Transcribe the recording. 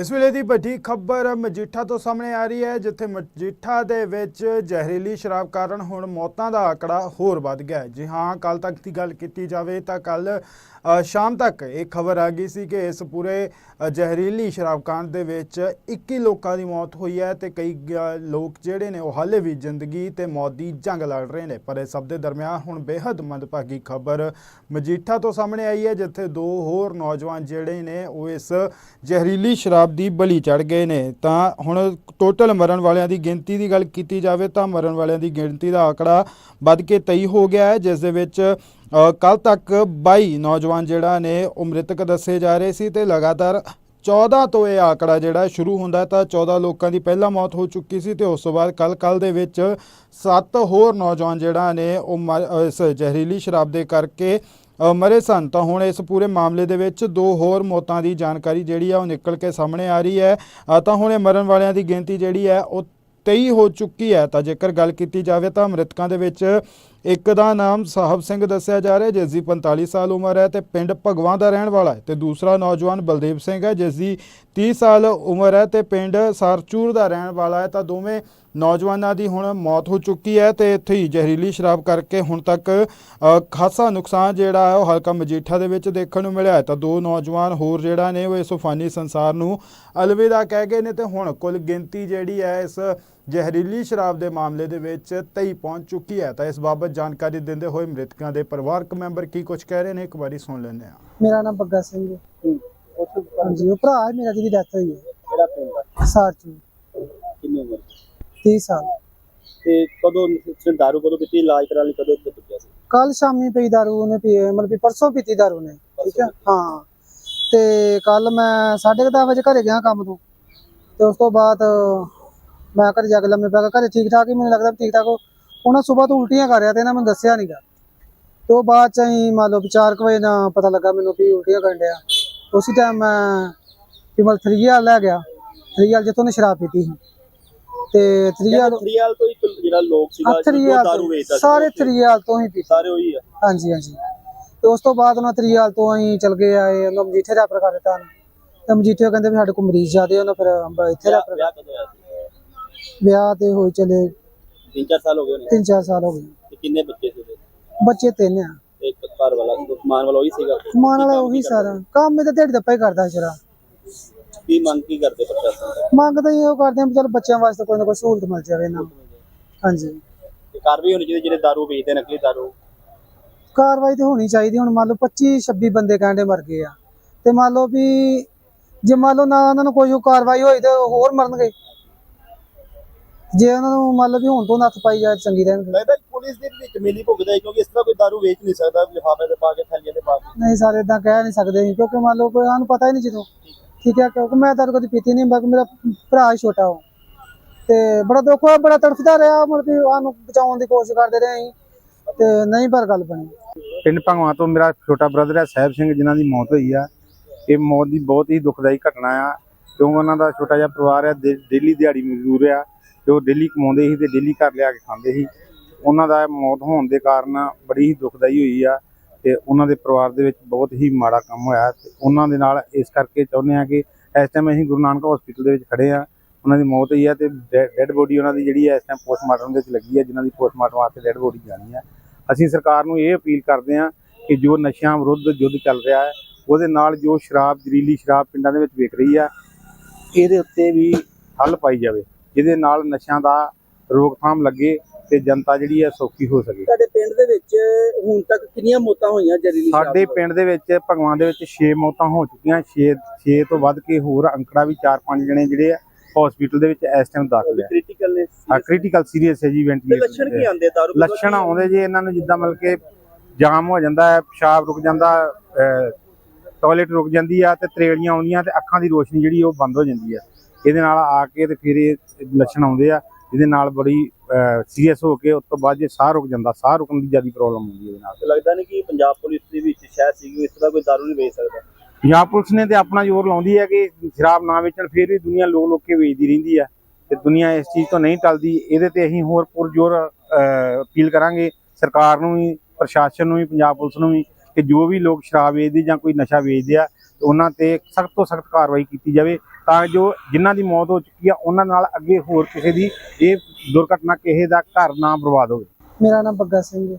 ਇਸ ਵੇਲੇ ਦੀ ਵੱਡੀ ਖਬਰ ਮਜੀਠਾ ਤੋਂ ਸਾਹਮਣੇ ਆ ਰਹੀ ਹੈ, ਜਿੱਥੇ ਮਜੀਠਾ ਦੇ ਵਿੱਚ ਜ਼ਹਿਰੀਲੀ ਸ਼ਰਾਬ ਕਾਰਨ ਹੁਣ ਮੌਤਾਂ ਦਾ ਆંકੜਾ ਹੋਰ ਵੱਧ ਗਿਆ ਹੈ। ਜੀ ਹਾਂ ਕੱਲ ਤੱਕ ਦੀ ਗੱਲ ਕੀਤੀ ਜਾਵੇ ਤਾਂ ਕੱਲ ਸ਼ਾਮ ਤੱਕ ਇਹ ਖਬਰ ਆ ਗਈ ਸੀ ਕਿ ਇਸ ਪੂਰੇ ਜ਼ਹਿਰੀਲੀ ਸ਼ਰਾਬ ਕਾਂਡ ਦੇ ਵਿੱਚ 21 ਲੋਕਾਂ ਦੀ ਮੌਤ ਹੋਈ ਹੈ ਤੇ ਕਈ ਲੋਕ ਜਿਹੜੇ ਨੇ ਉਹ ਹਾਲੇ ਵੀ ਜ਼ਿੰਦਗੀ ਤੇ ਮੌਤ ਦੀ ਜੰਗ ਲੜ ਰਹੇ ਨੇ। ਪਰ ਇਸ ਸਭ ਦੇ ਦਰਮਿਆਨ ਹੁਣ ਬੇਹੱਦ ਮੰਦਭਾਗੀ ਖਬਰ ਮਜੀਠਾ ਤੋਂ ਸਾਹਮਣੇ ਆਈ ਹੈ, ਜਿੱਥੇ ਦੋ ਹੋਰ ਨੌਜਵਾਨ ਜਿਹੜੇ ਨੇ ਉਹ ਇਸ ਜ਼ਹਿਰੀਲੀ ਸ਼ਰਾਬ ਦੀ ਬਲੀ ਚੜ ਗਏ ਨੇ। ਤਾਂ ਹੁਣ ਟੋਟਲ ਮਰਨ ਵਾਲਿਆਂ ਦੀ ਗਿਣਤੀ ਦੀ ਗੱਲ ਕੀਤੀ ਜਾਵੇ ਤਾਂ ਮਰਨ ਵਾਲਿਆਂ ਦੀ ਗਿਣਤੀ ਦਾ ਆંકੜਾ ਵੱਧ ਕੇ 23 ਹੋ ਗਿਆ ਹੈ, ਜਿਸ ਦੇ ਵਿੱਚ ਕੱਲ ਤੱਕ 22 ਨੌਜਵਾਨ ਜਿਹੜਾ ਨੇ ਉਹ ਮ੍ਰਿਤਕ ਦੱਸੇ ਜਾ ਰਹੇ ਸੀ ਤੇ ਲਗਾਤਾਰ 14 ਤੋਂ ਇਹ ਆંકੜਾ ਜਿਹੜਾ ਸ਼ੁਰੂ ਹੁੰਦਾ ਤਾਂ 14 ਲੋਕਾਂ ਦੀ ਪਹਿਲਾਂ ਮੌਤ ਹੋ ਚੁੱਕੀ ਸੀ ਤੇ ਉਸ ਤੋਂ ਬਾਅਦ ਕੱਲ ਕੱਲ ਦੇ ਵਿੱਚ 7 ਹੋਰ ਨੌਜਵਾਨ ਜਿਹੜਾ ਨੇ ਉਹ ਮਰ- ਇਸ ਜ਼ਹਿਰੀਲੀ ਸ਼ਰਾਬ ਦੇ ਕਰਕੇ ਮਰੇ ਸਨ। ਤਾਂ ਹੁਣ ਇਸ ਪੂਰੇ ਮਾਮਲੇ ਦੇ ਵਿੱਚ ਦੋ ਹੋਰ ਮੌਤਾਂ ਦੀ ਜਾਣਕਾਰੀ ਜਿਹੜੀ ਆ ਉਹ ਨਿਕਲ ਕੇ ਸਾਹਮਣੇ ਆ ਰਹੀ ਹੈ। ਤਾਂ ਹੁਣ ਇਹ ਮਰਨ ਵਾਲਿਆਂ ਦੀ ਗਿਣਤੀ ਜਿਹੜੀ ਹੈ ਉਹ 23 ਹੋ ਚੁੱਕੀ ਹੈ। ਤਾਂ ਜੇਕਰ ਗੱਲ ਕੀਤੀ ਜਾਵੇ ਤਾਂ ਮ੍ਰਿਤਕਾਂ ਦੇ ਵਿੱਚ ਇੱਕ ਦਾ ਨਾਮ ਸਾਹਿਬ ਸਿੰਘ ਦੱਸਿਆ ਜਾ ਰਿਹਾ ਜਿਸ ਦੀ 45 ਸਾਲ ਉਮਰ ਹੈ ਤੇ ਪਿੰਡ ਭਗਵਾਂ ਦਾ ਰਹਿਣ ਵਾਲਾ ਹੈ। ਤੇ ਦੂਸਰਾ ਨੌਜਵਾਨ ਬਲਦੇਵ ਸਿੰਘ ਹੈ, ਜਿਸ ਦੀ 30 ਸਾਲ ਉਮਰ ਹੈ ਤੇ ਪਿੰਡ ਸਰਚੂਰ ਦਾ ਰਹਿਣ ਵਾਲਾ ਹੈ। ਤਾਂ ਦੋਵੇਂ ਨੌਜਵਾਨਾਂ ਦੀ ਹੁਣ ਮੌਤ ਹੋ ਚੁੱਕੀ ਹੈ ਤੇ ਇੱਥੇ ਹੀ ਜ਼ਹਿਰੀਲੀ ਸ਼ਰਾਬ ਕਰਕੇ ਹੁਣ ਤੱਕ ਖਾਸਾ ਨੁਕਸਾਨ ਜਿਹੜਾ ਹੈ ਉਹ ਹਲਕਾ ਮਜੀਠਾ ਦੇ ਵਿੱਚ ਦੇਖਣ ਨੂੰ ਮਿਲਿਆ ਹੈ। ਤਾਂ ਦੋ ਨੌਜਵਾਨ ਹੋਰ ਜਿਹੜਾ ਨੇ ਉਹ ਇਸ ਫਾਨੀ ਸੰਸਾਰ ਨੂੰ ਅਲਵਿਦਾ ਕਹਿ ਗਏ ਨੇ ਤੇ ਹੁਣ ਕੁੱਲ ਗਿਣਤੀ ਜਿਹੜੀ ਹੈ ਇਸ ਜ਼ਹਿਰੀਲੀ ਸ਼ਰਾਬ ਦੇ ਮਾਮਲੇ ਦੇ ਵਿੱਚ 23 ਪਹੁੰਚ ਚੁੱਕੀ ਹੈ। ਤਾਂ ਇਸ ਬਾਬਤ ਜਾਣਕਾਰੀ ਦਿੰਦੇ ਹੋਏ ਮ੍ਰਿਤਕਾਂ ਦੇ ਪਰਿਵਾਰਕ ਮੈਂਬਰ ਕੀ ਕੁਝ ਕਹਿ ਰਹੇ ਨੇ ਇੱਕ ਵਾਰੀ ਸੁਣ ਲੈਂਦੇ ਹਾਂ। ਮੇਰਾ ਨਾਮ ਬੱਗਾ ਸਿੰਘ ਹੈ। ਹਾਂਜੀ ਉਹ ਭਰਾ ਹੈ ਮੇਰਾ ਜਿਹਦੀ ਡੈਥ ਹੋਈ ਹੈ। ਕਿਹੜਾ ਪਿੰਡ ਆ? ਸਾਰ ਚ। ਕਿੰਨੀ ਉਮਰ 30 ਸਾਲ। ਤੇ ਕਦੋਂ ਤੁਸੀਂ ਦਾਰੂ ਕਦੋਂ ਪੀਤੀ? ਇਲਾਜ ਕਰਾਉਣ ਲਈ ਕਦੋਂ ਪੁੱਜਿਆ ਸੀ? ਕੱਲ ਸ਼ਾਮੀ ਪਈ ਦਾਰੂ ਨੇ ਪੀ ਮਤਲਬ ਪਰਸੋਂ ਪੀਤੀ ਦਾਰੂ ਨੇ ਠੀਕ ਹੈ? ਹਾਂ। ਤੇ ਕੱਲ ਮੈਂ 10:30 ਵਜੇ ਘਰੇ ਗਿਆ ਕੰਮ ਤੋਂ। ਤੇ ਉਸ ਤੋਂ ਬਾਅਦ ਮੈਂ ਘਰੇ ਜਾ ਕੇ ਲੰਮੇ ਪੈ ਗਿਆ ਘਰੇ ਠੀਕ ਠਾਕ ਹੀ ਮੈਨੂੰ ਲੱਗਦਾ ਠੀਕ ਠਾਕ ਹੋ। ਉਹਨਾਂ ਸਵੇਰ ਤੋਂ ਉਲਟੀਆਂ ਕਰ ਰਿਹਾ ਤੇ ਇਹਨਾਂ ਮੈਨੂੰ ਦੱਸਿਆ ਨਹੀਂਗਾ ਤੇ ਉਹ ਬਾਅਦ ਚ ਹੀ ਮੰਨ ਲਓ ਵੀ ਚਾਰ ਕੁ ਵਜੇ ਨਾ ਪਤਾ ਲੱਗਾ ਮੈਨੂੰ ਵੀ ਉਲਟੀਆਂ ਕਰਨ ਡਿਆ। ਉਸੇ ਟਾਈਮ ਮੈਂ ਵਿਮਲ ਥਰੀਆ ਲੈ ਗਿਆ। ਥਰੀਆ ਜਿੱਥੋਂ ਨੇ ਸ਼ਰਾਬ ਪੀਤੀ ਸੀ। ਤੇ ਥਰੀਆ ਥਰੀਆਲ ਤੋਂ ਇੱਕ ਜਿਹੜਾ ਲੋਕ ਸੀਗਾ ਜੋ ਥਰੀਆ ਦਾਰੂ ਵੇਚਦਾ ਸਾਰੇ ਥਰੀਆਲ ਤੋਂ ਹੀ ਪੀਤੀ। ਸਾਰੇ ਉਹੀ ਆ। ਹਾਂਜੀ ਹਾਂਜੀ। ਤੇ ਉਸ ਤੋਂ ਬਾਅਦ ਉਹਨਾਂ ਤਰੀਆਲ ਤੋਂ ਅਸੀਂ ਚਲ ਗਏ ਆਏ ਉਹਨਾਂ ਮਜੀਠੇ ਰੈਫਰ ਕਰ ਦਿੱਤਾ ਤੇ ਮਜੀਠੇ ਕਹਿੰਦੇ ਵੀ ਸਾਡੇ ਕੋਲ ਮਰੀਜ਼ ਜ਼ਿਆਦੇ ਉਹਨਾਂ ਫਿਰ ਇੱਥੇ ਰੈਫਰ ਵਿਆਹ ਕਦੋਂ ਹੋਇਆ ਸੀ? ਵਿਆਹ ਤੇ ਹੋਏ ਚਲੇ। ਤਿੰਨ ਚਾਰ ਸਾਲ ਹੋ ਗਏ ਨੇ 3-4 ਸਾਲ ਹੋ ਗਏ। ਤੇ ਕਿੰਨੇ ਬੱਚੇ ਸੀ ਉਹਦੇ? ਬੱਚੇ ਤਿੰਨ ਆ। ਤੇ ਇੱਕ ਘਰ ਵਾਲਾ ਮਾਨ ਵਾਲਾ ਉਹੀ ਸੀਗਾ? ਮਾਨ ਵਾਲਾ ਉਹੀ ਸਾਰਾ। ਕੰਮ ਇਹ ਤਾਂ ਦਿਹਾੜੀ ਦੱਪਾ ਹੀ ਕਰਦਾ ਜਰਾ ਕੀ ਮੰਗ ਕੀ ਕਰਦੇ ਪ੍ਰਸ਼ਾਸਨ ਤੋਂ? ਮੰਗ ਤਾਂ ਇਹੋ ਕਰਦੇ ਆ ਵੀ ਚਲ ਬੱਚਿਆਂ ਵਾਸਤੇ ਕੋਈ ਨਾ ਕੋਈ ਸਹੂਲਤ ਮਿਲ ਜਾਵੇ ਨੂੰ। ਹਾਂਜੀ। ਤੇ ਕਾਰਵਾਈ ਹੋਣੀ ਚਾਹੀਦੀ ਜਿਹੜੇ ਦਾਰੂ ਵੇਚਦੇ ਨਕਲੀ ਦਾਰੂ। ਕਾਰਵਾਈ ਤੇ ਹੋਣੀ ਚਾਹੀਦੀ ਹੁਣ ਮੰਨ ਲਓ 25 26 ਬੰਦੇ ਕਹਿੰਦੇ ਮਰ ਗਏ ਆ। ਤੇ ਮੰਨ ਲਓ ਵੀ ਜੇ ਮੰਨ ਲਓ ਨਾ ਉਹਨਾਂ ਨੂੰ ਕੋਈ ਉਹ ਕਾਰਵਾਈ ਹੋਈ ਤੇ ਹੋਰ ਮਰਨਗੇ। ਜੇ ਉਹਨਾਂ ਨੂੰ ਮੰਨ ਲਓ ਵੀ ਹੁਣ ਤੋਂ ਨੱਥ ਪਾਈ ਜਾਏ ਚੰਗੀ ਰਹਿਣਗੇ ਲੱਗਦਾ ਕਿ ਪੁਲਿਸ ਦੇ ਵਿੱਚ ਮਿਲੀ ਭੁਗਦਾ ਹੈ ਕਿਉਂਕਿ ਇਸ ਤਰ੍ਹਾਂ ਕੋਈ ਦਾਰੂ ਵੇਚ ਨਹੀਂ ਸਕਦਾ ਲਿਫਾਫੇ ਦੇ ਪਾ ਕੇ ਥੈਲੀਆਂ ਦੇ ਪਾ ਕੇ ਨਹੀਂ ਸਾਰੇ ਇਦਾਂ ਕਹਿ ਨਹੀਂ ਸਕਦੇ ਅਸੀਂ ਕਿਉਂਕਿ ਮੰਨ ਲਓ ਕੋਈ ਸਾਨੂੰ ਪਤਾ ਹੀ ਨਹੀਂ ਜਦੋਂ ਠੀਕ ਹੈ ਕਿਉਂਕਿ ਮੈਂ ਤਾਂ ਕਦੀ ਪੀਤੀ ਨਹੀਂ ਬਾਕੀ ਮੇਰਾ ਭਰਾ ਹੀ ਛੋਟਾ ਉਹ। ਤੇ ਬੜਾ ਦੁੱਖ ਹੋਇਆ ਬੜਾ ਤੜਫਦਾ ਰਿਹਾ ਮਤਲਬ ਕਿ ਸਾਨੂੰ ਬਚਾਉਣ ਦੀ ਕੋਸ਼ਿਸ਼ ਕਰਦੇ ਰਹੇ ਅਸੀਂ। ਤੇ ਨਹੀਂ ਪਰ ਗੱਲ ਬਣੀ। ਪਿੰਡ ਭੰਗਵਾ ਤੋਂ ਮੇਰਾ ਛੋਟਾ ਬ੍ਰਦਰ ਹੈ ਸਾਹਿਬ ਸਿੰਘ ਜਿਨ੍ਹਾਂ ਦੀ ਮੌਤ ਹੋਈ ਆ। ਇਹ ਮੌਤ ਦੀ ਬਹੁਤ ਹੀ ਦੁਖਦਾਈ ਘਟਨਾ ਆ। ਕਿਉਂਕਿ ਉਹਨਾਂ ਦਾ ਛੋਟਾ ਜਿਹਾ ਪਰਿਵਾਰ ਹੈ ਦੇ- ਡੇਲੀ ਦਿਹਾੜੀ ਮਜ਼ਦੂਰ ਆ। ਜੋ ਡੇਲੀ ਕਮਾਉਂਦੇ ਸੀ ਤੇ ਡੇਲੀ ਘਰ ਲਿਆ ਕੇ ਖਾਂਦੇ ਸੀ, ਉਹਨਾਂ ਦਾ ਮੌਤ ਹੋਣ ਦੇ ਕਾਰਨ ਬੜੀ ਹੀ ਦੁਖਦਾਈ ਹੋਈ ਆ ਤੇ ਉਹਨਾਂ ਦੇ ਪਰਿਵਾਰ ਦੇ ਵਿੱਚ ਬਹੁਤ ਹੀ ਮਾੜਾ ਕੰਮ ਹੋਇਆ ਤੇ ਉਹਨਾਂ ਦੇ ਨਾਲ ਇਸ ਕਰਕੇ ਚਾਹੁੰਦੇ ਆ ਕਿ ਇਸ ਟਾਈਮ ਅਸੀਂ ਗੁਰੂ ਨਾਨਕ ਹਸਪੀਟਲ ਦੇ ਵਿੱਚ ਖੜੇ ਆ ਉਹਨਾਂ ਦੀ ਮੌਤ ਹੋਈ ਆ ਤੇ ਡੈੱਡ ਬੋਡੀ ਉਹਨਾਂ ਦੀ ਜਿਹੜੀ ਹੈ ਇਸ ਟਾਈਮ ਪੋਸਟਮਾਰਟਮ ਦੇ ਵਿੱਚ ਲੱਗੀ ਹੈ ਜਿਨ੍ਹਾਂ ਦੀ ਪੋਸਟਮਾਰਟਮ ਵਾਸਤੇ ਡੈੱਡ ਬੋਡੀ ਜਾਣੀ ਹੈ ਅਸੀਂ ਸਰਕਾਰ ਨੂੰ ਇਹ ਅਪੀਲ ਕਰਦੇ ਹਾਂ ਕਿ ਜੋ ਨਸ਼ਿਆਂ ਵਿਰੁੱਧ ਯੁੱਧ ਚੱਲ ਰਿਹਾ ਹੈ, ਉਹਦੇ ਨਾਲ ਜੋ ਸ਼ਰਾਬ ਜ਼ਰੀਲੀ ਸ਼ਰਾਬ ਪਿੰਡਾਂ ਦੇ ਵਿੱਚ ਵਿਕ ਰਹੀ ਆ, ਇਹਦੇ ਉੱਤੇ ਵੀ ਹੱਲ ਪਾਈ ਜਾਵੇ। ਜਿਹਦੇ ਨਾਲ ਨਸ਼ਿਆਂ ਦਾ ਰੋਕਥਾਮ ਲੱਗੇ ਤੇ ਜਨਤਾ ਜਿਹੜੀ ਹੈ ਸੌਖੀ ਹੋ ਸਕੇ। ਤੁਹਾਡੇ ਪਿੰਡ ਦੇ ਵਿੱਚ ਹੁਣ ਤੱਕ ਕਿੰਨੀਆਂ ਮੌਤਾਂ ਹੋਈਆਂ ਜ਼ਹਿਰੀਲੀ ਸਾਡੇ? ਪਿੰਡ ਦੇ ਵਿੱਚ ਭਗਵਾਨ ਦੇ ਵਿੱਚ 6 ਮੌਤਾਂ ਹੋ ਚੁੱਕੀਆਂ 6 6 ਤੋਂ ਵੱਧ ਕੇ ਹੋਰ ਅੰਕੜਾ ਵੀ 4-5 ਜਣੇ ਜਿਹੜੇ ਆ ਹਸਪੀਟਲ ਦੇ ਵਿੱਚ ਇਸ ਟਾਈਮ ਦਾਖਲ ਹੈ। ਕ੍ਰਿਟੀਕਲ ਨੇ ਆ ਕ੍ਰਿਟੀਕਲ ਸੀਰੀਅਸ ਹੈ ਜੀ ਤੇ ਲੱਛਣ ਕੀ ਵੈਂਟੀਲੇਟਰ ਆਉਂਦੇ ਦਾਰੂ ਲੱਛਣ ਆਉਂਦੇ ਜੀ ਇਹਨਾਂ ਨੂੰ ਜਿੱਦਾਂ ਮਤਲਬ ਕਿ ਜਾਮ ਹੋ ਜਾਂਦਾ ਹੈ ਪਿਸ਼ਾਬ ਰੁਕ ਜਾਂਦਾ ਟਾਇਲਟ ਰੁਕ ਜਾਂਦੀ ਆ ਤੇ ਤਰੇੜੀਆਂ ਆਉਂਦੀਆਂ ਤੇ ਅੱਖਾਂ ਦੀ ਰੋਸ਼ਨੀ ਜਿਹੜੀ ਉਹ ਬੰਦ ਹੋ ਜਾਂਦੀ ਆ ਇਹਦੇ ਨਾਲ ਆ ਕੇ ਤੇ ਫਿਰ ਇਹ ਲੱਛਣ ਆਉਂਦੇ ਆ ਜਿਹਦੇ ਨਾਲ ਬੜੀ ਸੀਰੀਅਸ ਹੋ ਕੇ ਉਸ ਤੋਂ ਬਾਅਦ ਜੇ ਸਾਹ ਰੁਕ ਜਾਂਦਾ ਸਾਹ ਰੁਕਣ ਦੀ ਜ਼ਿਆਦਾ ਪ੍ਰੋਬਲਮ ਹੁੰਦੀ ਹੈ ਇਹਦੇ ਨਾਲ। ਲੱਗਦਾ ਨਹੀਂ ਕਿ ਪੰਜਾਬ ਪੁਲਿਸ ਦੇ ਵਿੱਚ ਸ਼ਾਇਦ ਸੀ ਇਸ ਤਰ੍ਹਾਂ ਕੋਈ ਦਾਰੂ ਨਹੀਂ ਵੇਚ ਸਕਦਾ? ਪੰਜਾਬ ਪੁਲਿਸ ਨੇ ਤੇ ਆਪਣਾ ਜ਼ੋਰ ਲਾਉਂਦੀ ਹੈ ਕਿ ਸ਼ਰਾਬ ਨਾ ਵੇਚਣ ਫਿਰ ਵੀ ਦੁਨੀਆ ਲੋਕ ਲੋਕ ਕੇ ਵੇਚਦੀ ਰਹਿੰਦੀ ਆ ਤੇ ਦੁਨੀਆ ਇਸ ਚੀਜ਼ ਤੋਂ ਨਹੀਂ ਟਲਦੀ। ਇਹਦੇ ਤੇ ਅਸੀਂ ਹੋਰ ਪੁਰਜੋਰ ਅਹ, ਅਪੀਲ ਕਰਾਂਗੇ ਸਰਕਾਰ ਨੂੰ ਵੀ ਪ੍ਰਸ਼ਾਸਨ ਨੂੰ ਵੀ ਪੰਜਾਬ ਪੁਲਿਸ ਨੂੰ ਵੀ ਕਿ ਜੋ ਵੀ ਲੋਕ ਸ਼ਰਾਬ ਵੇਚਦੇ ਜਾਂ ਕੋਈ ਨਸ਼ਾ ਵੇਚਦੇ ਆ ਉਹਨਾਂ ਤੇ ਸਖਤ ਤੋਂ ਸਖਤ ਕਾਰਵਾਈ ਕੀਤੀ ਜਾਵੇ। ਤਾਂ ਜੋ ਜਿਨ੍ਹਾਂ ਦੀ ਮੌਤ ਹੋ ਚੁੱਕੀ ਆ ਉਹਨਾਂ ਨਾਲ ਅੱਗੇ ਹੋਰ ਕਿਸੇ ਦੀ ਇਹ ਦੁਰਘਟਨਾ ਕਿਸੇ ਦਾ ਘਰ ਨਾ ਬਰਬਾਦ ਹੋਵੇ। ਮੇਰਾ ਨਾਮ ਬੱਗਾ ਸਿੰਘ ਹੈ।